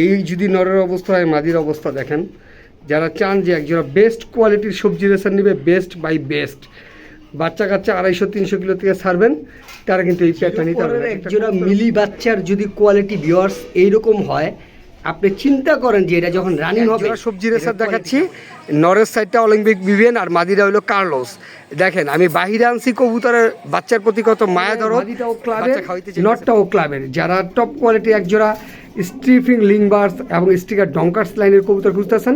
এই যদি নরের অবস্থা হয় মাদির অবস্থা দেখেন যারা চান যে একজোড়া বেস্ট কোয়ালিটির সবজি রেসার নেবে বেস্ট বাই বেস্ট বাচ্চা কাচ্চা আড়াইশো তিনশো কিলো থেকে ছাড়বেন তারা কিন্তু এই পেয়ারটা নিতে পারবেন একজোড়া মিলি বাচ্চার যদি কোয়ালিটি ভিওয়ার্স এইরকম হয় আপনি চিন্তা করেন যে এটা যখন রানিং হবে সবজি রেসার দেখাচ্ছি। নরের সাইডটা অলিম্পিক বিভিয়ান আর মাদিরা হলো কার্লোস। দেখেন আমি বাহিরে আনছি কবুতরের বাচ্চার প্রতি কত মায়া ধরো নটটাও ক্লাবের যারা টপ কোয়ালিটি একজোড়া স্ট্রিফিং লিংবার্স এবং স্টিকার ডঙ্কার্স লাইনের কবুতর খুঁজতেছেন।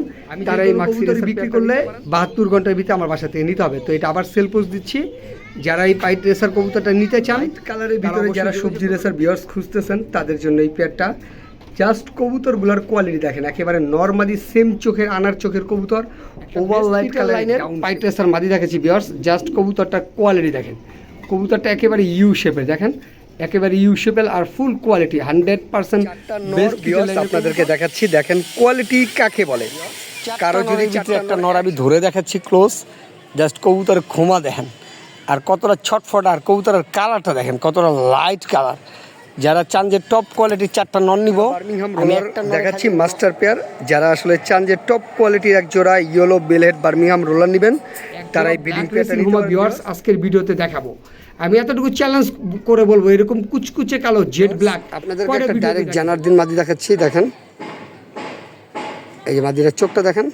তারা এই মাক্সি বিক্রি করলে বাহাত্তর ঘণ্টার ভিতরে আমার বাসা থেকে নিতে হবে। তো এটা আবার সেল পোস্ট দিচ্ছি। যারা এই পাইট রেসার কবুতরটা নিতে চান কালারের ভিতরে যারা সবজি রেসার বিয়ার্স খুঁজতেছেন তাদের জন্য এই পেয়ারটা জাস্ট কবুতরগুলোর কোয়ালিটি দেখেন। একেবারে নর্মালি সেম চোখের আনার চোখের কবুতর। ওভার লাইট কালারের পাইট রেসার মাদি দেখেছি বিয়ার্স জাস্ট কবুতরটা কোয়ালিটি দেখেন। কবুতরটা একেবারে ইউ শেপের দেখেন। একেবারে ইউসেবল আর ফুল কোয়ালিটি হান্ড্রেড পার্সেন্ট আপনাদেরকে দেখাচ্ছি দেখেন কোয়ালিটি কাকে বলে? কারও যদি চিত্রে একটা নর আমি ধরে দেখাচ্ছি ক্লোজ জাস্ট কবুতরের খোমা দেখেন আর কতটা ছটফট আর কবুতরের কালারটা দেখেন কতটা লাইট কালার যারা চান যে টপ কোয়ালিটির চারটা নন নিব আমি একটা দেখাচ্ছি মাস্টার পেয়ার যারা আসলে চান যে টপ কোয়ালিটির এক জোড়া ইয়েলো বেলহেড বার্মিংহাম রোলার নেবেন তারা এই বিডিং ভিউয়ার্স আজকের ভিডিওতে দেখাবো। আমি এতটুকু চ্যালেঞ্জ করে বলব এরকম কুচকুচে কালো জেড ব্ল্যাক আপনাদেরকে একটা ডাইরেক্ট জানার দিন মাদি দেখাচ্ছি দেখেন। এই যে মাদিরার চোখটা দেখেন।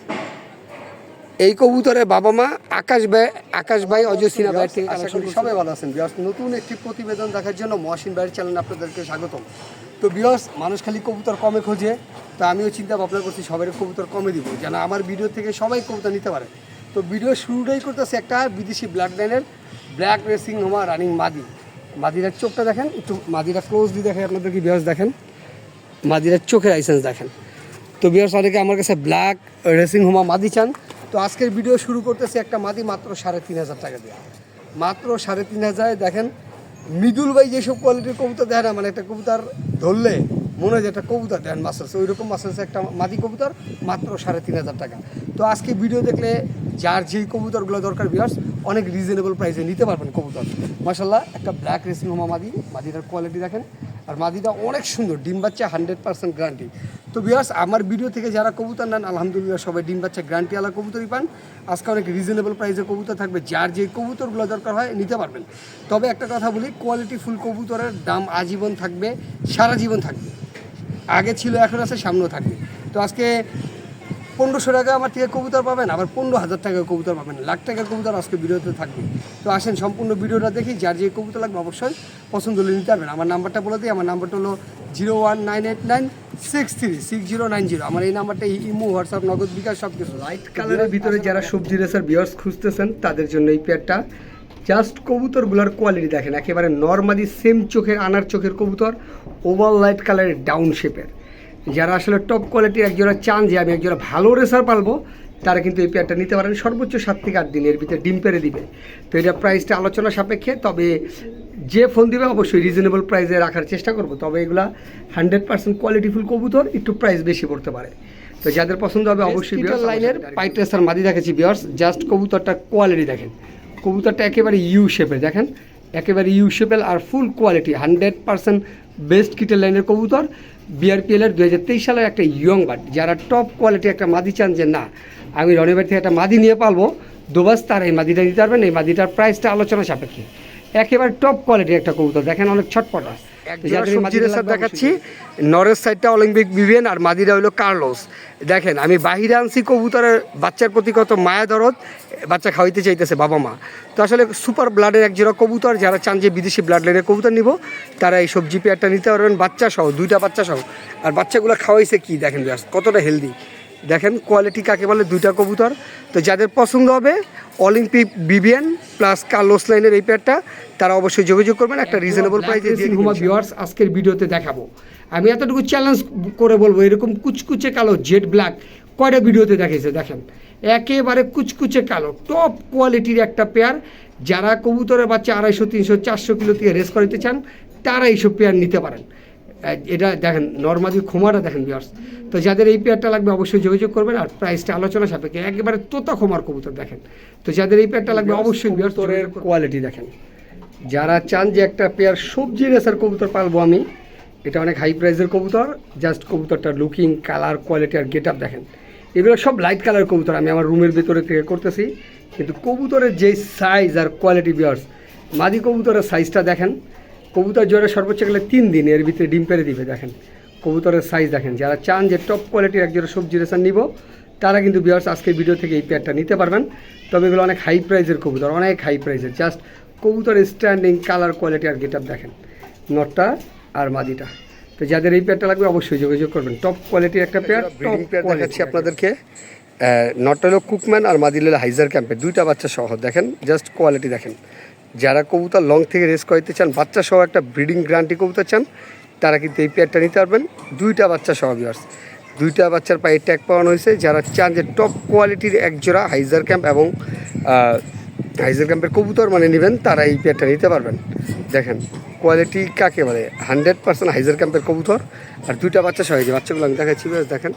এই কবুতরের বাবা মা আকাশ ভাই আকাশ ভাই অজয় সিনহা ভাইয়ের থেকে আশা করি সবাই ভালো আছেন বিয়স নতুন একটি প্রতিবেদন দেখার জন্য মহসিন ভাইয়ের চ্যানেল আপনাদেরকে স্বাগতম। তো বিয়স মানুষ খালি কবুতর কমে খোঁজে তো আমিও চিন্তা ভাবনা করছি সবাই কবুতর কমে দিব যেন আমার ভিডিও থেকে সবাই কবুতর নিতে পারে। তো ভিডিও শুরুটাই করতেছে একটা বিদেশি ব্ল্যাক লাইনের ব্ল্যাক রেসিং হোমা রানিং মাদি। মাদিরার চোখটা দেখেন একটু মাদিরা ক্লোজলি দেখে আপনাদেরকে বিয়স দেখেন। মাদিরার চোখের লাইসেন্স দেখেন। তো বিয়ার্স অনেকে আমার কাছে ব্ল্যাক রেসিং হোমা মাদি চান তো আজকের ভিডিও শুরু করতেছি একটা মাদি মাত্র সাড়ে তিন হাজার টাকা দিয়ে। মাত্র সাড়ে তিন হাজার, দেখেন, মৃদুল ভাই যেসব কোয়ালিটির কবুতর দেয় না মানে একটা কবুতর ধরলে মনে হয় একটা কবুতর দেন মাসালস ওই রকম মাসালস একটা মাদি কবুতর, মাত্র সাড়ে তিন হাজার টাকা। তো আজকে ভিডিও দেখলে যার যেই কবুতরগুলো দরকার বিয়ার্স অনেক রিজনেবল প্রাইসে নিতে পারবেন কবুতর। মাসাল্লাহ একটা ব্ল্যাক রেসিং হোমা মাদি, মাদিটার কোয়ালিটি দেখেন, আর মাদিটা অনেক সুন্দর, ডিম বাচ্চা হান্ড্রেড পার্সেন্ট গ্যারান্টি তো বিয়ার্স আমার ভিডিও থেকে যারা কবুতর নেন, আলহামদুলিল্লাহ সবাই ডিম বাচ্চা গ্যারান্টি আলা কবুতরই পান। আজকে অনেক রিজনেবল প্রাইসে কবুতর থাকবে, যার যে কবুতরগুলো দরকার হয় নিতে পারবেন। তবে একটা কথা বলি কোয়ালিটি ফুল কবুতরের দাম আজীবন থাকবে, সারা জীবন থাকবে। আগে ছিল, এখন আছে, সামনেও থাকবে। তো আজকে পনেরোশো টাকা আমার থেকে কবুতর পাবেন, আবার পনেরো হাজার টাকা কবুতর পাবেন, লাখ টাকার কবুতর আজকে ভিডিওতে থাকবে। তো আসেন, সম্পূর্ণ ভিডিওটা দেখি, যার যে কবুতর লাগবে অবশ্যই পছন্দ হলে নিতে পারবেন। আমার নাম্বারটা বলে দিই, আমার নাম্বারটা হলো zero one nine eight nine six three, six zero nine zero. আমার এই নাম্বারটা ইমো, হোয়াটসঅ্যাপ, নগদ, বিকাশ সব কিছু লাইট কালারের ভিতরে যারা সবজি রেসার বিয়ার্স খুঁজতেছেন, তাদের জন্য এই পেয়ারটা জাস্ট কবুতরগুলোর কোয়ালিটি দেখেন, একেবারে নর্মালি সেম চোখের, আনার চোখের কবুতর ওভার লাইট কালারের ডাউন শেপের যারা আসলে টপ কোয়ালিটির একজোড়া চান যে আমি একজোড়া ভালো রেসার পালবো তারা কিন্তু এই পেয়ারটা নিতে পারেন। সর্বোচ্চ সাত থেকে আট দিনের ভিতরে ডিম পেরে দিবে। তো এটা প্রাইসটা আলোচনা সাপেক্ষে তবে যে ফোন দিবে অবশ্যই রিজনেবল প্রাইসে রাখার চেষ্টা করব। তবে এগুলা হান্ড্রেড পার্সেন্ট কোয়ালিটিফুল কবুতর একটু প্রাইস বেশি পড়তে পারে। তো যাদের পছন্দ হবে অবশ্যই লাইনের পাইট রেসার মাদি দেখেছি বিয়ার্স জাস্ট কবুতরটা কোয়ালিটি দেখেন। কবুতরটা একেবারে ইউ শেপের দেখেন? একেবারে ইউ শেপের আর full quality hundred percent best কিটের লাইনের কবুতর। বিআরপিএল এর দু হাজার তেইশ সালের একটা ইয়ং বার্ড যারা টপ কোয়ালিটি একটা মাদি চান যে না আমি রনিবার থেকে একটা মাদি নিয়ে পালবো। দুবাস তার এই মাদিটা নিতে পারবেন এই মাদিটার প্রাইসটা আলোচনা সাপেক্ষে। একেবারে টপ কোয়ালিটির একটা কবুতর দেখেন অনেক ছটপটা। দেখাচ্ছি নরের সাইডটা অলিম্পিক বিভিয়ান আর মাদিরা হলো কার্লোস দেখেন আমি বাহিরে আনছি কবুতরের বাচ্চার প্রতি কত মায়া দরদ বাচ্চা খাওয়াইতে চাইতেছে বাবা মা। তো আসলে সুপার ব্লাডের এক জোড়া কবুতর যারা চান যে বিদেশি ব্লাড লাইনের কবুতর নিব তারা এই সবজি পেয়ারটা নিতে পারবেন বাচ্চা সহ দুইটা বাচ্চা সহ আর বাচ্চাগুলো খাওয়াইছে কি? দেখেন কতটা হেলদি দেখেন কোয়ালিটি কাকে বলে দুইটা কবুতর। তো যাদের পছন্দ হবে অলিম্পিক বিবিএন প্লাস কার্লোস লাইনের এই পেয়ারটা তারা অবশ্যই যোগাযোগ করবেন একটা রিজনেবল প্রাইসে হুমা ভিউয়ার্স আজকের ভিডিওতে দেখাবো। আমি এতটুকু চ্যালেঞ্জ করে বলব এরকম কুচকুচে কালো জেড ব্ল্যাক কয়টা ভিডিওতে দেখেছে দেখেন। একেবারে কুচকুচে কালো টপ কোয়ালিটির একটা পেয়ার যারা কবুতরের বাচ্চা আড়াইশো তিনশো চারশো কিলো থেকে রেস করাতে চান তারা এইসব পেয়ার নিতে পারেন। এটা দেখেন নর্মালি খোমাটা দেখেন বিয়ার্স তো যাদের এই পেয়ারটা লাগবে অবশ্যই যোগাযোগ করবেন আর প্রাইসটা আলোচনা সাপেক্ষে একেবারে তোতা খোমার কবুতর দেখেন। তো যাদের এই পেয়ারটা লাগবে অবশ্যই বিয়ার্সের কোয়ালিটি দেখেন। যারা চান যে একটা পেয়ার সবজি রেসার কবুতর পালবো আমি এটা অনেক হাই প্রাইসের কবুতর জাস্ট কবুতরটার লুকিং কালার কোয়ালিটি আর গেট আপ দেখেন। এগুলো সব লাইট কালার কবুতর আমি আমার রুমের ভেতরে থেকে করতেছি। কিন্তু কবুতরের যে সাইজ আর কোয়ালিটি বিয়ার্স মাদি কবুতরের সাইজটা দেখেন কবুতর জোরে সর্বোচ্চ গেলে তিন দিন এর ভিতরে ডিম পেরে দিবে দেখেন। কবুতরের সাইজ দেখেন যারা চান যে টপ কোয়ালিটির একজোড়া সবজি রেশন নিব তারা কিন্তু বিয়ার্স আজকের ভিডিও থেকে এই পেয়ারটা নিতে পারবেন। তবে এগুলো অনেক হাই প্রাইজের কবুতর অনেক হাই প্রাইজের জাস্ট কবুতরের স্ট্যান্ডিং কালার কোয়ালিটি আর গেট দেখেন নটটা আর মাদিটা। তো যাদের এই পেয়ারটা লাগবে অবশ্যই যোগাযোগ করবেন টপ কোয়ালিটির একটা পেয়ার টপ পেয়ার দেখাচ্ছি আপনাদেরকে। নটটা হলো কুকম্যান আর মাদিল হাইজার ক্যাম্পের দুইটা বাচ্চা সহ দেখেন জাস্ট কোয়ালিটি দেখেন। যারা কবুতর লং থেকে রেস করাইতে চান বাচ্চা সহ একটা ব্রিডিং গ্রান্টি কবুতর চান, তারা কিন্তু এই পেয়ারটা নিতে পারবেন। দুইটা বাচ্চা সহ বিয়ার্স দুইটা বাচ্চার পায়ে ট্যাগ পাওয়ানো হয়েছে, যারা চান যে টপ কোয়ালিটির এক জোড়া হাইজার ক্যাম্প এবং হাইজার ক্যাম্পের কবুতর মানে নেবেন, তারা এই পেয়ারটা নিতে পারবেন। দেখেন কোয়ালিটি কাকে বলে? হান্ড্রেড পার্সেন্ট হাইজার ক্যাম্পের কবুতর। আর দুইটা বাচ্চা সহ যে বাচ্চাগুলো আমি দেখাচ্ছি দেখেন।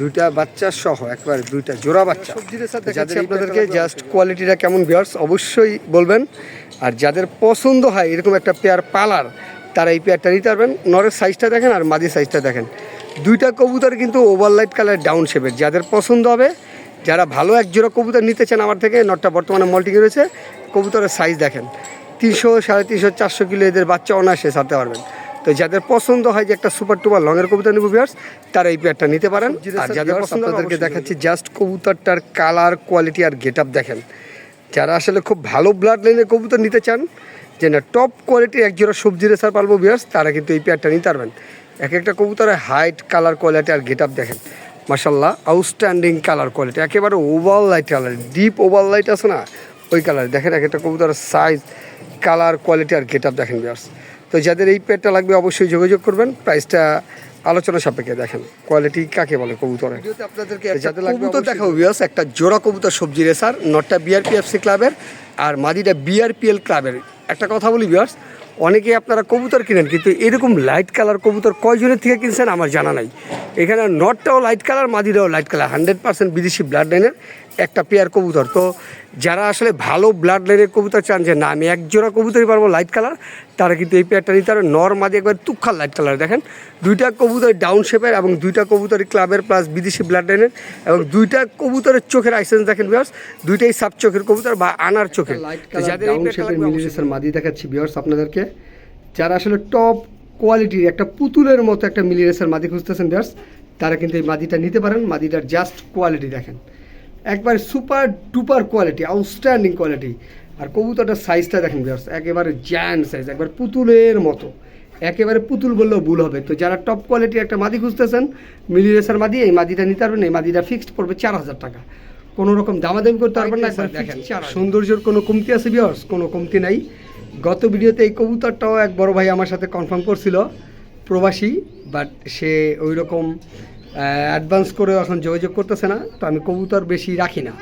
দুইটা বাচ্চা সহ একবারে দুইটা জোড়া বাচ্চা। যাদের আপনাদেরকে জাস্ট কোয়ালিটিটা কেমন বিয়ার্স অবশ্যই বলবেন। আর যাদের পছন্দ হয় এরকম একটা পেয়ার পালার তারা এই পেয়ারটা নিতে পারবেন। নরের সাইজটা দেখেন আর মাদির সাইজটা দেখেন। দুইটা কবুতর কিন্তু ওভারলাইট কালার ডাউন শেপের যাদের পছন্দ হবে যারা ভালো এক জোড়া কবুতর নিতে চান আমার থেকে নটটা বর্তমানে মল্টিং রয়েছে কবুতরের সাইজ দেখেন। তিনশো সাড়ে তিনশো চারশো কিলো এদের বাচ্চা অনায়াসে ছাড়তে পারবেন। তো যাদের পছন্দ হয় যে একটা সুপার টুপার লংয়ের কবুতর নিব বিয়ার্স তারা এই পেয়ারটা নিতে পারেন। আর যাদের পছন্দ তাদেরকে দেখাচ্ছি জাস্ট কবুতরটার কালার কোয়ালিটি আর গেট দেখেন। যারা আসলে খুব ভালো ব্লাড লাইনের কবুতর নিতে চান যে না টপ কোয়ালিটির এক জোড়া সবজি রেসার পারব বিয়ার্স তারা কিন্তু এই পেয়ারটা নিতে পারবেন। এক একটা কবুতরের হাইট কালার কোয়ালিটি আর গেট দেখেন। মাসাল্লাহ আউটস্ট্যান্ডিং কালার কোয়ালিটি একেবারে over light colour deep over light আছে না? ওই কালার দেখেন এক একটা কবুতরের সাইজ কালার কোয়ালিটি আর গেট দেখেন বিয়ার্স তো যাদের এই পেয়ারটা লাগবে অবশ্যই যোগাযোগ করবেন। প্রাইসটা আলোচনা সাপেক্ষে দেখেন কোয়ালিটি কাকে বলে কবুতরের। আপনাদেরকে যাদের লাগবে কবুতর দেখাবো বিয়াস একটা জোড়া কবুতর সবজি রেসার নটটা বিআরপিএফসি ক্লাবের আর মাদিটা বিআরপিএল ক্লাবের একটা কথা বলি বিয়ার্স অনেকে আপনারা কবুতর কিনেন কিন্তু এরকম লাইট কালার কবুতর কয়জনের থেকে কিনছেন আমার জানা নাই। এখানে নটটাও লাইট কালার মাদিটাও লাইট কালার হান্ড্রেড পার্সেন্ট বিদেশি ব্লাড লাইনের একটা পেয়ার কবুতর। তো যারা আসলে ভালো ব্লাড লাইনের কবুতর চান যে না আমি এক জোড়া কবুতরই পারব লাইট কালার তারা কিন্তু এই পেয়ারটা নিতে পারবে। নর মাদি একবার তুক্ষার লাইট কালার দেখেন। দুইটা কবুতর ডাউন শেপের এবং দুইটা কবুতরই ক্লাবের প্লাস বিদেশি ব্লাড লাইনের এবং দুইটা কবুতরের চোখের আইসেন্স দেখেন বিয়ার্স দুইটাই সাব চোখের কবুতর বা আনার চোখের। যাদের মাদি দেখাচ্ছি বিয়ার্স আপনাদেরকে। যারা আসলে টপ কোয়ালিটির একটা পুতুলের মতো একটা মিলিরেসের মাদি খুঁজতেছেন বিয়ার্স তারা কিন্তু এই মাদিটা নিতে পারেন। মাদিটার জাস্ট কোয়ালিটি দেখেন। একবার super duper quality outstanding quality. আর কবুতরটার সাইজটা দেখেন বিয়ার্স একেবারে জ্যান্ট সাইজ একবার পুতুলের মতো। একেবারে পুতুল বললেও ভুল হবে। তো যারা টপ কোয়ালিটির একটা মাদি খুঁজতেছেন মিলিরেসার মাদি এই মাদিটা নিতে পারবেন এই মাদিটা ফিক্সড পড়বে চার হাজার টাকা। কোনো রকম দামাদামি করতে পারবেন না দেখেন। সৌন্দর্যের কোনো কমতি আছে বিয়ার্স কোনো কমতি নাই। গত ভিডিওতে এই কবুতরটাও এক বড় ভাই আমার সাথে কনফার্ম করছিল প্রবাসী বাট সে ওই রকম অ্যাডভান্স করে এখন যোগাযোগ করতেছে না তো আমি কবুতর বেশি রাখি না।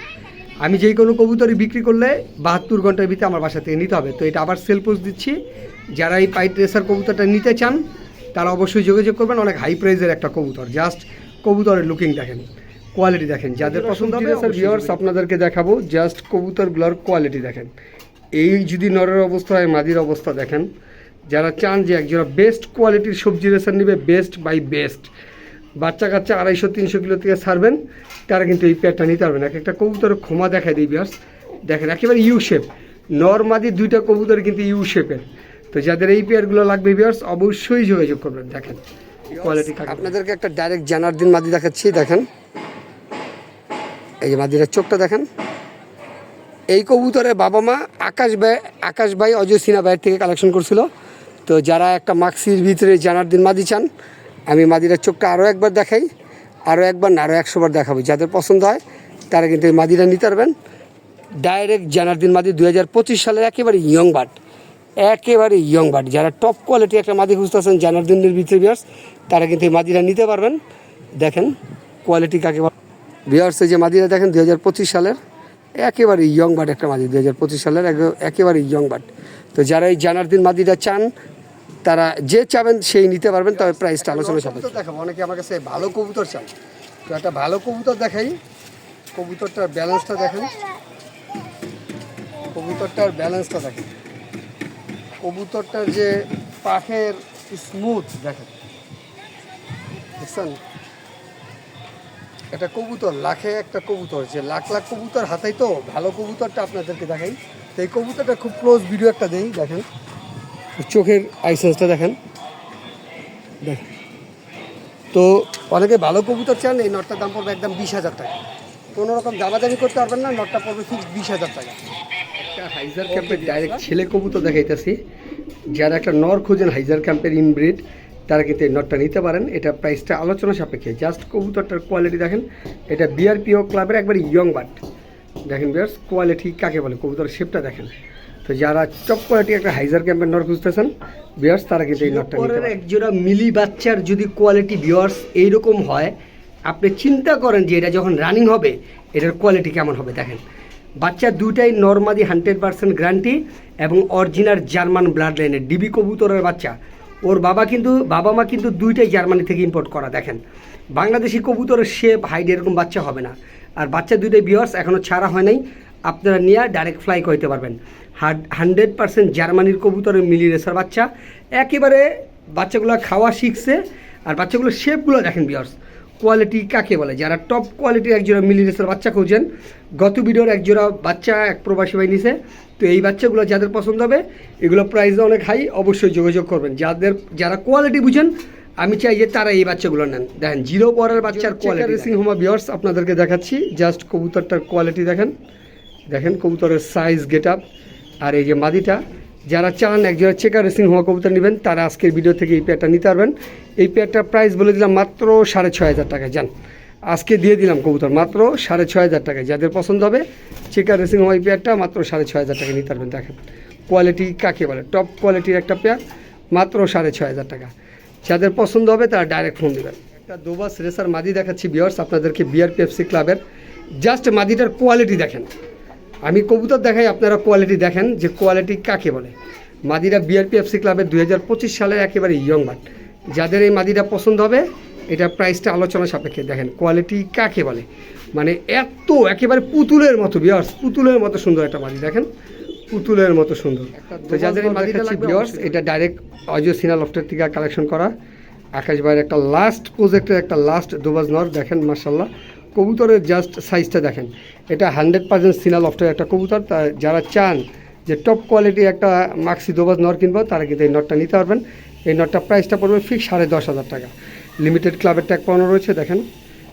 আমি যেই কোনো কবুতরই বিক্রি করলে বাহাত্তর ঘণ্টার ভিতরে আমার বাসা থেকে নিতে হবে। তো এটা আবার সেল পোস্ট দিচ্ছি। যারা এই পাইট রেসার কবুতরটা নিতে চান তারা অবশ্যই যোগাযোগ করবেন। অনেক হাই প্রাইজের একটা কবুতর। জাস্ট কবুতরের লুকিং দেখেন কোয়ালিটি দেখেন। যাদের পছন্দ হবে স্যার ভিউয়ার্স আপনাদেরকে দেখাবো। জাস্ট কবুতরগুলোর কোয়ালিটি দেখেন। এই যদি নরের অবস্থা হয় মাদির অবস্থা দেখেন। যারা চান যে একজোড়া বেস্ট কোয়ালিটির সবজি রেসার নেবে বেস্ট বাই বেস্ট বাচ্চা কাচ্চা আড়াইশো তিনশো কিলো থেকে ছাড়বেন তারা কিন্তু এই পেয়ারটা নিতে পারবেন এক একটা কবুতরের ক্ষমা দেখায় দিই বিয়ার্স দেখেন একেবারে ইউ শেপ নর্মাদি দুইটা কবুতর কিন্তু ইউ শেপের তো যাদের এই পেয়ারগুলো লাগবে বিয়ার্স অবশ্যই যোগাযোগ করবেন। দেখেন কোয়ালিটি আপনাদেরকে একটা ডাইরেক্ট জানার দিন মাদি দেখাচ্ছি দেখেন। এই যে মাদিরার চোখটা দেখেন। এই কবুতরের বাবা মা আকাশ ভাই আকাশ ভাই অজয় সিনহা ভাইয়ের থেকে কালেকশন করছিল। তো যারা একটা মাক্সির ভিতরে জানার দিন মাদি চান আমি মাদিরার চোখটা আরও একবার দেখাই আরও একবার না আরও একশোবার দেখাবো। যাদের পছন্দ হয়, তারা কিন্তু মাদিরা নিতে পারবেন। ডাইরেক্ট জানার দিন মাদি দু হাজার পঁচিশ সালের একেবারে ইয়ং বাট একেবারে ইয়ং বাট যারা টপ কোয়ালিটি একটা মাদি খুঁজতেছেন জানার দিনের ভিতরে বিয়ার্স তারা কিন্তু এই মাদিরা নিতে পারবেন। দেখেন কোয়ালিটি কাকে বিয়ার্স যে মাদিরা দেখেন দু হাজার পঁচিশ সালের, একেবারে ইয়ং বাট একটা মাদি দু হাজার পঁচিশ সালের এক- একেবারে ইয়ং বাট তো যারা এই জানার দিন মাদিটা চান তারা যে চাবেন সেই নিতে পারবেন তবে প্রাইসটা আলোচনা সাপেক্ষে। দেখাবো অনেকে আমার কাছে ভালো কবুতর চান। তো একটা ভালো কবুতর দেখাই। কবুতরটার ব্যালেন্সটা দেখেন কবুতরটার ব্যালেন্সটা দেখেন কবুতরটার যে পাখের স্মুথ দেখেন দেখছেন? একটা কবুতর লাখে একটা কবুতর। যে লাখ লাখ কবুতর হাতেই তো ভালো কবুতরটা আপনাদেরকে দেখাই। তো এই কবুতরটা খুব ক্লোজ ভিডিও একটা দেই দেখেন। চোখের আইসেন্সটা দেখেন। দেখেন তো অনেকে ভালো কবুতর চান, এই নটটার দাম পড়বে একদম বিশ হাজার টাকা। কোনো রকম দামাদামি করতে পারবেন না, নটটা পড়বে ফিক্স বিশ হাজার টাকা। হাইজার ক্যাম্পের ডাইরেক্ট ছেলে কবুতর দেখাইতেছি। যারা একটা নর খুঁজেন হাইজার ক্যাম্পের ইনব্রিড তারা কিন্তু এই নটটা নিতে পারেন। এটা প্রাইসটা আলোচনা সাপেক্ষে। জাস্ট কবুতরটার কোয়ালিটি দেখেন, এটা বিআরপিও ক্লাবের একবার ইয়ং বাট দেখেন বিয়ার্স কোয়ালিটি কাকে বলে? কবুতরের শেপটা দেখেন। তো যারা চপ কোয়ালিটি একটা হাইজার ক্যাম্পের নর খুঁজতেছেন বিয়ার্স তারা কিন্তু এই নটটা নিতে একজোড়া মিলি বাচ্চার যদি কোয়ালিটি বিয়ার্স এইরকম হয় আপনি চিন্তা করেন যে এটা যখন রানিং হবে এটার কোয়ালিটি কেমন হবে দেখেন। বাচ্চা দুইটাই নর্মাদি হান্ড্রেড পার্সেন্ট গ্যারান্টি এবং অরিজিনাল জার্মান ব্লাড লাইনের ডিবি কবুতরের বাচ্চা। ওর বাবা কিন্তু বাবা মা কিন্তু দুইটাই জার্মানি থেকে ইম্পোর্ট করা দেখেন। বাংলাদেশি কবুতরের শেপ হাইড এরকম বাচ্চা হবে না। আর বাচ্চা দুইটাই বিয়ার্স এখনও ছাড়া হয় নাই। আপনারা নিয়ে ডাইরেক্ট ফ্লাই করতে পারবেন। হান্ড্রেড পার্সেন্ট জার্মানির কবুতরের মিলি রেসার বাচ্চা। একেবারে বাচ্চাগুলো খাওয়া শিখছে আর বাচ্চাগুলোর শেপগুলো দেখেন বিয়ার্স কোয়ালিটি কাকে বলে? যারা টপ কোয়ালিটির একজোড়া মিলি রেসার বাচ্চা খুঁজেন গত ভিডিওর একজোড়া বাচ্চা এক প্রবাসী ভাই নিছে। তো এই বাচ্চাগুলো যাদের পছন্দ হবে এগুলো প্রাইসও অনেক হাই অবশ্যই যোগাযোগ করবেন। যাদের যারা কোয়ালিটি বুঝেন আমি চাই যে তারা এই বাচ্চাগুলো নেন। দেখেন জিরো পরের বাচ্চার কোয়ালিটি রেসিং হোমা বিয়ার্স আপনাদেরকে দেখাচ্ছি জাস্ট কবুতরটার কোয়ালিটি দেখেন। দেখেন কবুতরের সাইজ গেট আপ আর এই যে মাদিটা, যারা চান একজোড়া চেকার রেসিং হওয়া কবুতর নেবেন, তারা আজকের ভিডিও থেকে এই পেয়ারটা নিতে পারবেন। এই পেয়ারটার প্রাইস বলে দিলাম মাত্র সাড়ে ছয় হাজার টাকা যান আজকে দিয়ে দিলাম কবুতর মাত্র সাড়ে ছয় হাজার টাকায়, যাদের পছন্দ হবে চেকার রেসিং হওয়া এই পেয়ারটা মাত্র সাড়ে ছয় হাজার টাকা নিতে পারবেন, দেখেন। কোয়ালিটি কাকে বলে? টপ কোয়ালিটির একটা পেয়ার মাত্র সাড়ে ছয় হাজার টাকা। যাদের পছন্দ হবে, তারা ডাইরেক্ট ফোন দেবেন। একটা দোবাস রেসার মাদি দেখাচ্ছি বিয়ার্স আপনাদেরকে বিয়ার পেপসি ক্লাবের জাস্ট মাদিটার কোয়ালিটি দেখেন। আমি কবুতর দেখাই আপনারা কোয়ালিটি দেখেন যে কোয়ালিটি কাকে বলে। মাদিরা বিআরপিএফসি ক্লাবের দুই হাজার পঁচিশ সালের একেবারে ইয়ং বাট যাদের এই মাদিরা পছন্দ হবে এটা প্রাইসটা আলোচনা সাপেক্ষে দেখেন কোয়ালিটি কাকে বলে। মানে এত একেবারে পুতুলের মতো বিয়ার্স পুতুলের মতো সুন্দর একটা মাদি দেখেন? পুতুলের মতো সুন্দর। তো যাদের এই মাদিটা লাগবে বিয়ার্স এটা ডাইরেক্ট অজয় সিনা লফটের থেকে কালেকশন করা। আকাশ ভাইয়ের একটা লাস্ট প্রজেক্টের একটা লাস্ট দোবাজ নর দেখেন মার্শাল্লাহ কবুতরের জাস্ট সাইজটা দেখেন। এটা হান্ড্রেড পার্সেন্ট সিনা লফটের একটা কবুতর। তা যারা চান যে টপ কোয়ালিটি একটা মাক্সি দোবাজ নর কিনবো তারা কিন্তু এই নটটা নিতে পারবেন। এই নটটা প্রাইসটা পড়বে ফিক্স সাড়ে দশ হাজার টাকা। লিমিটেড ক্লাবের ট্যাগ পাওয়ানো রয়েছে দেখেন।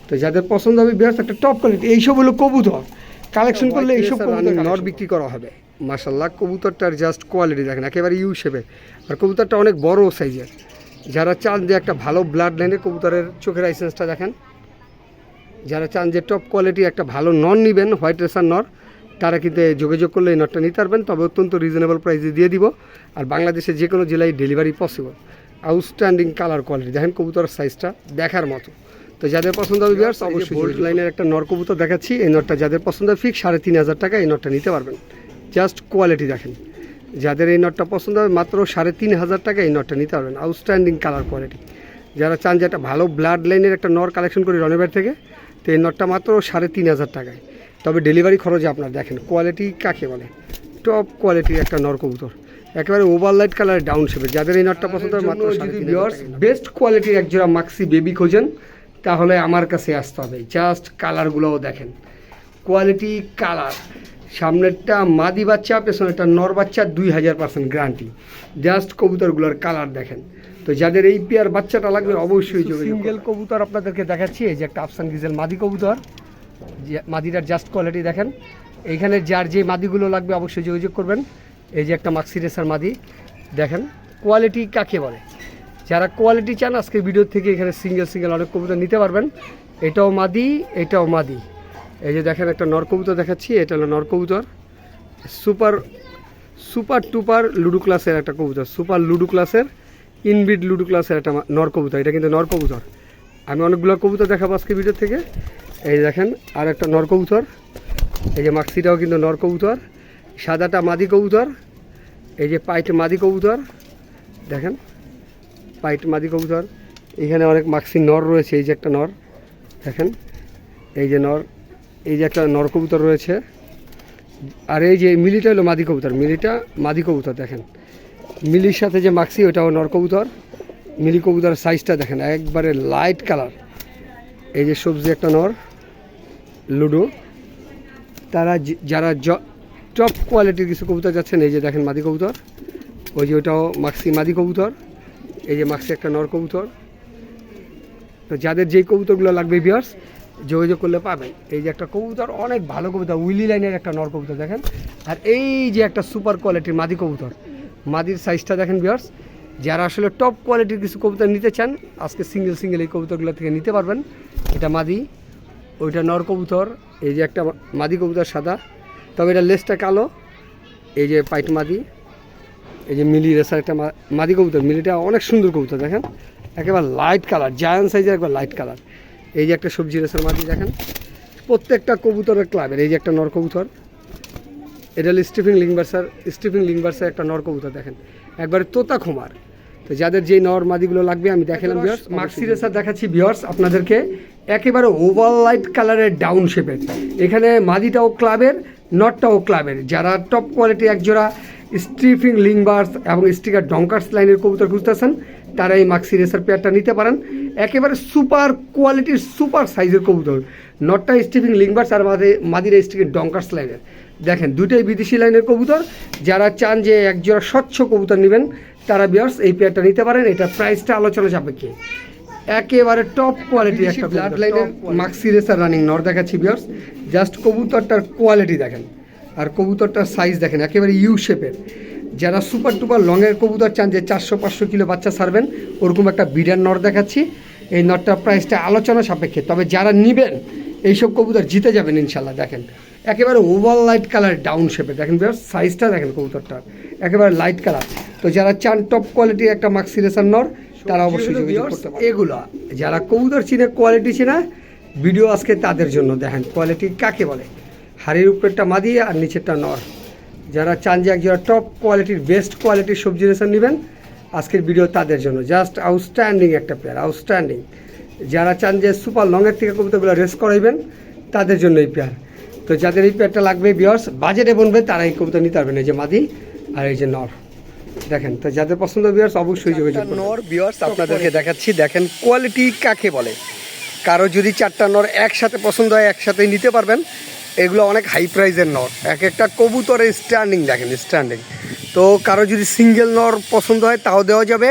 তো যাদের পছন্দ হবে বিয়ার্স একটা টপ কোয়ালিটি এইসব হলো কবুতর। কালেকশন করলে এইসব নর বিক্রি করা হবে। মাসাল্লাহ কবুতরটার জাস্ট কোয়ালিটি দেখেন একেবারে ইউ শেপে আর কবুতরটা অনেক বড় সাইজের যারা চান যে একটা ভালো ব্লাড লাইনের কবুতরের চোখের লাইসেন্সটা দেখেন যারা চান যে টপ কোয়ালিটি একটা ভালো নন নেবেন হোয়াইট রেসার নর তারা কিন্তু যোগাযোগ করলে এই নটটা নিতে পারবেন। তবে অত্যন্ত রিজনেবল প্রাইসে দিয়ে দিব। আর বাংলাদেশে যে কোনো জেলায় delivery possible outstanding colour quality দেখেন কবুতরের সাইজটা দেখার মতো। তো যাদের পছন্দ হবে বিয়ার্স অবশ্যই বোল্ট লাইনের একটা নর কবুতর দেখাচ্ছি। এই নটটা যাদের পছন্দ হবে ফিক্স সাড়ে তিন হাজার টাকা এই নটটা নিতে পারবেন। জাস্ট কোয়ালিটি দেখেন। যাদের এই নটটা পছন্দ হবে মাত্র সাড়ে তিন হাজার টাকা এই নটটা নিতে পারবেন। আউটস্ট্যান্ডিং কালার কোয়ালিটি যারা চান যে একটা ভালো ব্লাড লাইনের একটা নর কালেকশন করি রনেবার থেকে তো এই নটটা মাত্র সাড়ে তিন হাজার টাকায়। তবে ডেলিভারি খরচ আপনার দেখেন কোয়ালিটি কাকে বলে? টপ কোয়ালিটির একটা নর কবুতর একেবারে ওভারলাইট কালার ডাউন শেপে যাদের এই নটটা পছন্দ হয় মাত্র যদি ভিউয়ার্স বেস্ট কোয়ালিটির একজোড়া মাক্সি বেবি খোঁজেন তাহলে আমার কাছে আসতে হবে। জাস্ট কালারগুলোও দেখেন। কোয়ালিটি কালার সামনেরটা মাদি বাচ্চা পেছনেরটা নর বাচ্চা দুই হাজার পার্সেন্ট গ্যারান্টি জাস্ট কবুতরগুলোর কালার দেখেন। তো যাদের এই পেয়ার বাচ্চাটা লাগবে অবশ্যই সিঙ্গেল কবুতর আপনাদেরকে দেখাচ্ছি এই যে একটা আফসান গিজেল মাদি কবুতর। যে মাদিটার জাস্ট কোয়ালিটি দেখেন। এইখানে যার যে মাদিগুলো লাগবে অবশ্যই যোগাযোগ করবেন। এই যে একটা মাক্সি রেসার মাদি দেখেন। কোয়ালিটি কাকে বলে? যারা কোয়ালিটি চান আজকে ভিডিও থেকে এখানে সিঙ্গেল সিঙ্গেল অনেক কবুতর নিতে পারবেন। এটাও মাদি এটাও মাদি। এই যে দেখেন একটা নর কবুতর দেখাচ্ছি এটা হলো নর কবুতর। সুপার সুপার টুপার লুডু ক্লাসের একটা কবুতর সুপার লুডু ক্লাসের ইনবিড লুডু ক্লাসের একটা নর কবুতর, এটা কিন্তু নর কবুতর। আমি অনেকগুলো কবুতর দেখাবো আজকে ভিডিও থেকে। এই দেখেন, আর একটা নর কবুতর। এই যে মাক্সিটাও কিন্তু নর কবুতর। সাদাটা মাদি কবুতর। এই যে পাইট মাদি কবুতর। দেখেন, পাইট মাদি কবুতর। এখানে অনেক মাক্সি নর রয়েছে, এই যে একটা নর। দেখেন, এই যে নর, এই যে একটা নর কবুতর রয়েছে। আর এই যে মিলিটা হলো মাদি কবুতর, মিলিটা মাদি কবুতর, দেখেন। মিলির সাথে যে মাক্সি ওটাও নর কবুতর। মিলি কবুতরের সাইজটা দেখেন, একবারে লাইট কালার এই যে সবজি একটা নর, লুডো। তারা যারা টপ কোয়ালিটির কিছু কবুতর যাচ্ছেন, এই যে দেখেন মাদি কবুতর। ওই যে ওটাও মাক্সি মাদি কবুতর, এই যে মাক্সি একটা নর কবুতর। তো যাদের যেই কবুতরগুলো লাগবে বিয়ার্স যোগাযোগ করলে পাবেন। এই যে একটা কবুতর, অনেক ভালো কবুতর, উইলি লাইনের একটা নর কবুতর, দেখেন। আর এই যে একটা সুপার কোয়ালিটির মাদি কবুতর মাদির সাইজটা দেখেন বিয়ার্স যারা আসলে টপ কোয়ালিটির কিছু কবিতা নিতে চান, আজকে সিঙ্গেল সিঙ্গেল এই কবিতাগুলো থেকে নিতে পারবেন। এটা মাদি, ওইটা নর কবুতর, এই যে একটা মাদি কবুতর সাদা, তবে এটা লেসটা কালো, এই যে পাইট মাদি, এই যে মিলি রেসার একটা মাদি কবুতর, মিলিটা অনেক সুন্দর কবুতর, দেখেন। একেবারে লাইট কালার জায়ান্ট সাইজের একবার লাইট কালার এই যে একটা সবজি রেসার মাদি, দেখেন। প্রত্যেকটা কবুতরের ক্লাবের এই যে একটা নর কবুতর এটা হলো স্টিফিং লিংবার্সার স্টিফিং লিংবার্সার একটা নর কবুতর দেখেন। একবারে তোতা খুমার। তো যাদের যেই নর মাদিগুলো লাগবে আমি দেখালাম বিয়ার্স মাক্সি রেসার দেখাচ্ছি বিয়ার্স আপনাদেরকে একেবারে ওভার লাইট কালারের ডাউন শেপের এখানে মাদিটাও ক্লাবের নটটাও ক্লাবের যারা টপ কোয়ালিটি একজোড়া স্টিফিং লিংবার্স এবং স্টিকার ডঙ্কার্স লাইনের কবুতর খুঁজতেছেন তারা এই মাক্সি রেসার পেয়ারটা নিতে পারেন। একেবারে সুপার কোয়ালিটির সুপার সাইজের কবুতর। নটটা স্টিফিং লিংবার্স আর মাদি মাদিরা স্টিকের ডঙ্কার্স লাইনের। দেখেন দুটোই বিদেশি লাইনের কবুতর। যারা চান যে একজোড়া স্বচ্ছ কবুতর নেবেন তারা বিয়ার্স এই পেয়ারটা নিতে পারেন। এটা প্রাইসটা আলোচনা সাপেক্ষে। একেবারে টপ কোয়ালিটি একটা ব্লাড লাইনের মাক্সি রেসার রানিং নর দেখাচ্ছি বিয়ার্স জাস্ট কবুতরটার কোয়ালিটি দেখেন। আর কবুতরটার সাইজ দেখেন একেবারে ইউ শেপের যারা সুপার টুপার লংয়ের কবুতর চান যে চারশো পাঁচশো কিলো বাচ্চা সারবেন ওরকম একটা বিডার নর দেখাচ্ছি। এই নটটার প্রাইসটা আলোচনা সাপেক্ষে। তবে যারা নেবেন এইসব কবুতর জিতে যাবেন ইনশাল্লাহ দেখেন। একেবারে ওভার লাইট কালার ডাউন শেপে দেখেন বিয়ার সাইজটা দেখেন কবুতরটার। একেবারে লাইট কালার তো যারা চান টপ কোয়ালিটির একটা মাক্সি রেসার নর তারা অবশ্যই যোগাযোগ করতে পারেন এগুলো যারা কবুতর চিনে কোয়ালিটি চিনে ভিডিও আজকে তাদের জন্য দেখেন কোয়ালিটি কাকে বলে? হাড়ির উপরেরটা মাদি আর নিচেরটা নর। যারা চান যে একজোড়া টপ কোয়ালিটির বেস্ট কোয়ালিটির সবজি রেশন নেবেন আজকের ভিডিও তাদের জন্য। জাস্ট আউটস্ট্যান্ডিং একটা পেয়ার আউটস্ট্যান্ডিং যারা চান যে সুপার লংয়ের থেকে কবিতাগুলো রেস করাইবেন তাদের জন্য এই পেয়ার তো যাদের এই পেয়ারটা লাগবে বিয়ার্স বাজেটে বনবে তারা এই কবিতা নিতে পারবেন এই যে মাদি আর এই যে নর। দেখেন তো যাদের পছন্দ বিয়ার্স অবশ্যই যোগাযোগ নর বিয়ার্স আপনাদেরকে দেখাচ্ছি। দেখেন কোয়ালিটি কাকে বলে? কারও যদি চারটা নর একসাথে পছন্দ হয় একসাথে নিতে পারবেন। এগুলো অনেক হাই প্রাইজের নর। এক একটা কবুতরের স্ট্যান্ডিং দেখেন স্ট্যান্ডিং তো কারও যদি সিঙ্গেল নর পছন্দ হয় তাও দেওয়া যাবে।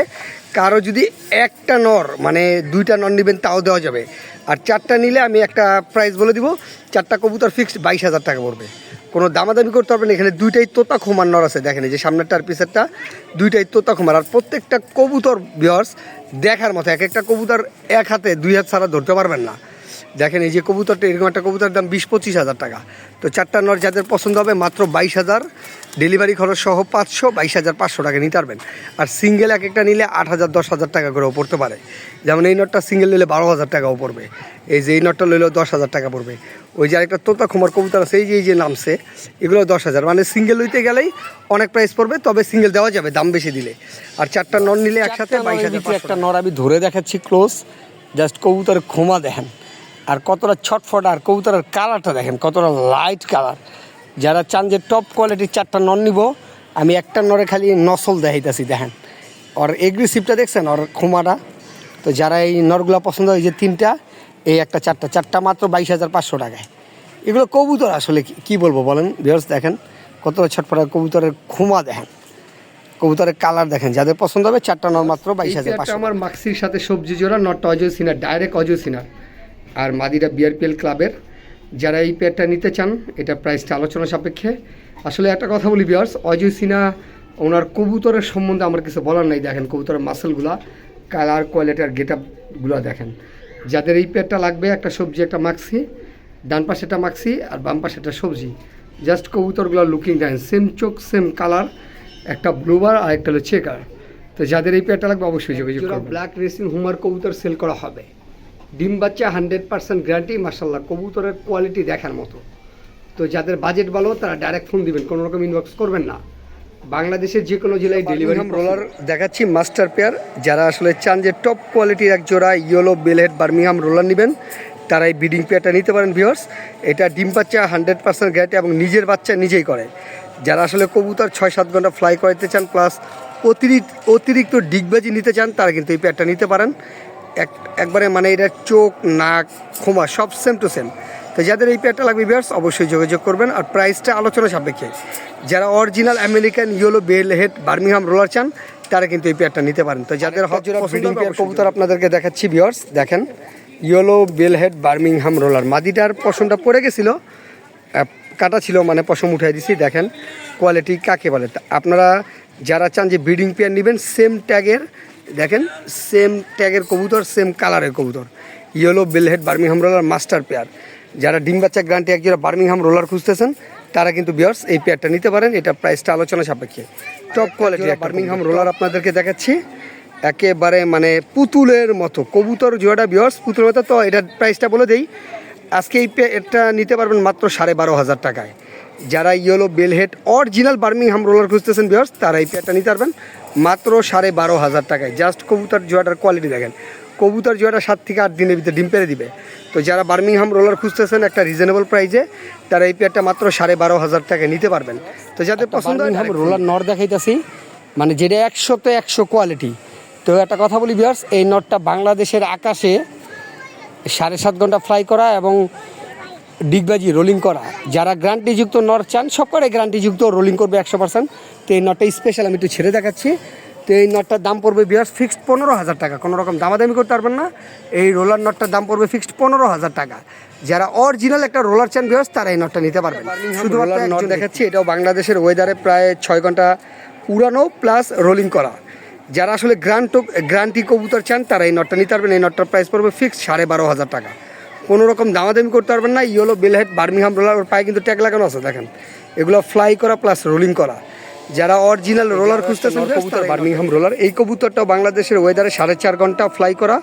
কারও যদি একটা নর মানে দুইটা নর নেবেন, তাও দেওয়া যাবে। আর চারটা নিলে আমি একটা প্রাইস বলে দিব, চারটা কবুতর ফিক্সড বাইশ হাজার টাকা পড়বে। কোনো দামাদামি করতে পারবেন এখানে দুইটাই তোতা খুমার নর আছে, দেখেন যে সামনেরটা আর পিছেরটা, দুইটাই তোতা খুমার। আর প্রত্যেকটা কবুতর বিহর্স দেখার মতো, এক একটা কবুতর এক হাতে, দুই হাত ছাড়া ধরতে পারবেন না। দেখেন এই যে কবুতরটা এরকম একটা কবুতর দাম বিশ পঁচিশ হাজার টাকা। তো চারটা নর যাদের পছন্দ হবে মাত্র বাইশ হাজার। ডেলিভারি খরচ সহ পাঁচশো বাইশ হাজার পাঁচশো টাকা নিতে পারবেন। আর সিঙ্গেল এক একটা নিলে আট হাজার দশ হাজার টাকা করেও পড়তে পারে। যেমন এই নটটা সিঙ্গেল নিলে বারো হাজার টাকাও পড়বে। এই যে এই নটটা নিলেও দশ হাজার টাকা পড়বে। ওই যে আরেকটা তোতা খুমার কবুতর আছে এই যে এই যে নামছে এগুলো দশ হাজার। মানে সিঙ্গেল লইতে গেলেই অনেক প্রাইস পড়বে তবে সিঙ্গেল দেওয়া যাবে দাম বেশি দিলে। আর চারটা নন নিলে একসাথে বাইশ হাজার একটা নর আমি ধরে দেখাচ্ছি ক্লোজ জাস্ট কবুতর খোমা দেখেন। আর কতটা ছটফট আর কবুতরের কালারটা দেখেন কতটা লাইট কালার যারা চান যে টপ কোয়ালিটির চারটা নন নিব আমি একটা নরে খালি নসল দেখাইতেছি দেখেন। ওর এগ্রেসিভটা দেখছেন ওর খোমাটা তো যারা এই নরগুলো পছন্দ হয় যে তিনটা এই একটা চারটা চারটা মাত্র বাইশ হাজার পাঁচশো টাকায়। এগুলো কবুতর আসলে কি- বলব বলেন ভিউয়ার্স দেখেন কতটা ছটফটা কবুতরের খুমা দেখেন। কবুতরের কালার দেখেন যাদের পছন্দ হবে চারটা নর মাত্র বাইশ হাজার আমার মাক্সির সাথে সবজি জোড়া নটটা অজয় সিনার ডাইরেক্ট অজয় সিনার আর মাদিরা বিআরপিএল ক্লাবের যারা এই পেয়ারটা নিতে চান এটা প্রাইসটা আলোচনা সাপেক্ষে। আসলে একটা কথা বলি বিয়ার্স অজয় সিনহা ওনার কবুতরের সম্বন্ধে আমার কিছু বলার নাই দেখেন কবুতরের মাসেলগুলা কালার কোয়ালিটি আর গেট আপগুলো দেখেন। যাদের এই পেয়ারটা লাগবে একটা সবজি একটা মাক্সি ডান পাশে একটা মাক্সি আর বাম পাশে একটা সবজি। জাস্ট কবুতরগুলো লুকিং দেখেন সেম চোখ সেম কালার একটা ব্লুবার আর একটা হলো চেকার তো যাদের এই পেয়ারটা লাগবে অবশ্যই যোগাযোগ ব্ল্যাক রেসিং হুমার কবুতর সেল করা হবে। ডিম বাচ্চা হান্ড্রেড পার্সেন্ট গ্যারান্টি মার্শাল্লাহ কবুতরের কোয়ালিটি দেখার মতো। তো যাদের বাজেট ভালো তারা ডাইরেক্ট ফোন দিবেন কোনো রকম ইনবক্স করবেন না। বাংলাদেশের যে কোনো জেলায় ডেলিভারি রোলার দেখাচ্ছি মাস্টার পেয়ার যারা আসলে চান যে টপ কোয়ালিটির এক জোড়া ইয়েলো বেলহেড বার্মিংহাম রোলার নেবেন তারা এই বিডিং পেয়ারটা নিতে পারেন ভিওর্স এটা ডিম বাচ্চা হান্ড্রেড পার্সেন্ট গ্যারান্টি এবং নিজের বাচ্চা নিজেই করে। যারা আসলে কবুতর ছয় সাত ঘণ্টা ফ্লাই করাতে চান প্লাস অতিরিক্ত অতিরিক্ত ডিগবাজি নিতে চান তারা কিন্তু এই প্যাডটা নিতে পারেন। এক একবারে মানে এটা চোখ নাক খোমা সব সেম টু সেম তো যাদের এই প্যাডটা লাগবে বিয়ার্স অবশ্যই যোগাযোগ করবেন। আর প্রাইসটা আলোচনা সাপেক্ষে। যারা original American yellow bell head Birmingham roller চান তারা কিন্তু এই পেয়ারটা নিতে পারেন। তো যাদের হক ব্রিডিং পেয়ার কবুতর আপনাদেরকে দেখাচ্ছি বিয়ার্স দেখেন। Yellow bell head Birmingham roller মাদিটার পশমটা পড়ে গেছিল কাটা ছিল মানে পশম উঠাই দিছি দেখেন। কোয়ালিটি কাকে বলে? আপনারা যারা চান যে ব্রিডিং পেয়ার নেবেন সেম ট্যাগের দেখেন সেম ট্যাগের কবুতর সেম কালারের কবুতর। Yellow bellhead Birmingham roller master pair যারা ডিম বাচ্চা গ্রান্টি এক জোড়া বার্মিংহাম রোলার খুঁজতেছেন তারা কিন্তু বিয়ার্স এই পেয়ারটা নিতে পারেন। এটা প্রাইসটা আলোচনা সাপেক্ষে। টপ কোয়ালিটি বার্মিংহাম রোলার আপনাদেরকে দেখাচ্ছি। একেবারে মানে পুতুলের মতো। কবুতর জোড়াটা বিয়ার্স পুতুলের মতো। তো এটার প্রাইসটা বলে দেই। আজকে এই পেয়ারটা নিতে পারবেন মাত্র সাড়ে বারো হাজার টাকায়। যারা yellow bellhead original Birmingham roller খুঁজতেছেন বিয়ার্স তারা এই পেয়ারটা নিতে পারবেন। মাত্র সাড়ে বারো হাজার টাকায়। জাস্ট কবুতর জোয়াটার কোয়ালিটি দেখেন। কবুতর জোয়াটা সাত থেকে আট দিনের ভিতরে ডিম পেরে দিবে। তো যারা বার্মিংহাম রোলার খুঁজতেছেন একটা রিজনেবল প্রাইজে তারা এই পেয়ারটা মাত্র সাড়ে বারো হাজার টাকায় নিতে পারবেন। তো যাদের পছন্দ রোলার নর দেখাইতেছি। মানে যেটা একশোতে একশো কোয়ালিটি তো একটা কথা বলি বিয়ার্স এই নটটা বাংলাদেশের আকাশে সাড়ে সাত ঘণ্টা ফ্লাই করা এবং ডিগবাজি রোলিং করা। যারা গ্যারান্টিযুক্ত নর চান সব করে গ্যারান্টিযুক্ত রোলিং করবে একশো পার্সেন্ট তো এই নটটা স্পেশাল আমি একটু ছেড়ে দেখাচ্ছি। তো এই নটটার দাম পড়বে বিয়ার্স ফিক্সড পনেরো হাজার টাকা। কোনো রকম দামাদামি করতে পারবেন না। এই রোলার নটটার দাম পড়বে ফিক্সড পনেরো হাজার টাকা। যারা অরিজিনাল একটা রোলার চান বিয়ার্স তারা এই নটটা নিতে পারবেন। শুধুমাত্র নট দেখাচ্ছি এটাও বাংলাদেশের ওয়েদারে প্রায় ছয় ঘণ্টা উড়ানো প্লাস রোলিং করা। যারা আসলে গ্রান্ট গ্রান্টি কবুতর চান তারা এই নটটা নিতে পারবেন। এই নটটার প্রাইস পড়বে ফিক্সড সাড়ে বারো হাজার টাকা। কোনো রকম দামাদামি করতে পারবেন না। ইয়েলো বেলহেড বার্মিংহাম রোলার ওর পায়ে কিন্তু ট্যাগ লাগানো আছে দেখেন। এগুলো ফ্লাই করা প্লাস রোলিং করা। যারা অরিজিনাল রোলার খুঁজতেছেন কবুতর বার্মিংহাম রোলার এই কবুতরটাও বাংলাদেশের ওয়েদারে সাড়ে চার ঘণ্টা ফ্লাই করা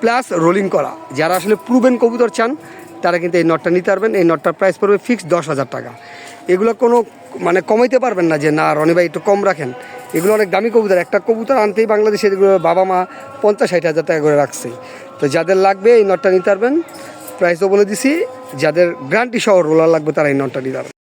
প্লাস রোলিং করা। যারা আসলে প্রুভেন কবুতর চান তারা কিন্তু এই নটটা নিতে পারবেন। এই নটটার প্রাইস পড়বে ফিক্সড দশ হাজার টাকা। এগুলো কোনো মানে কমাইতে পারবেন না যে না রনি ভাই একটু কম রাখেন। এগুলো অনেক দামি কবুতর। একটা কবুতর আনতেই বাংলাদেশে এগুলো বাবা মা পঞ্চাশ ষাট হাজার টাকা করে রাখছে। তো যাদের লাগবে এই নটটা নিতে পারবেন। প্রাইসও বলে দিছি যাদের গ্যারান্টি সহ রোলার লাগবে তারা এই নটটা নিতে পারবেন।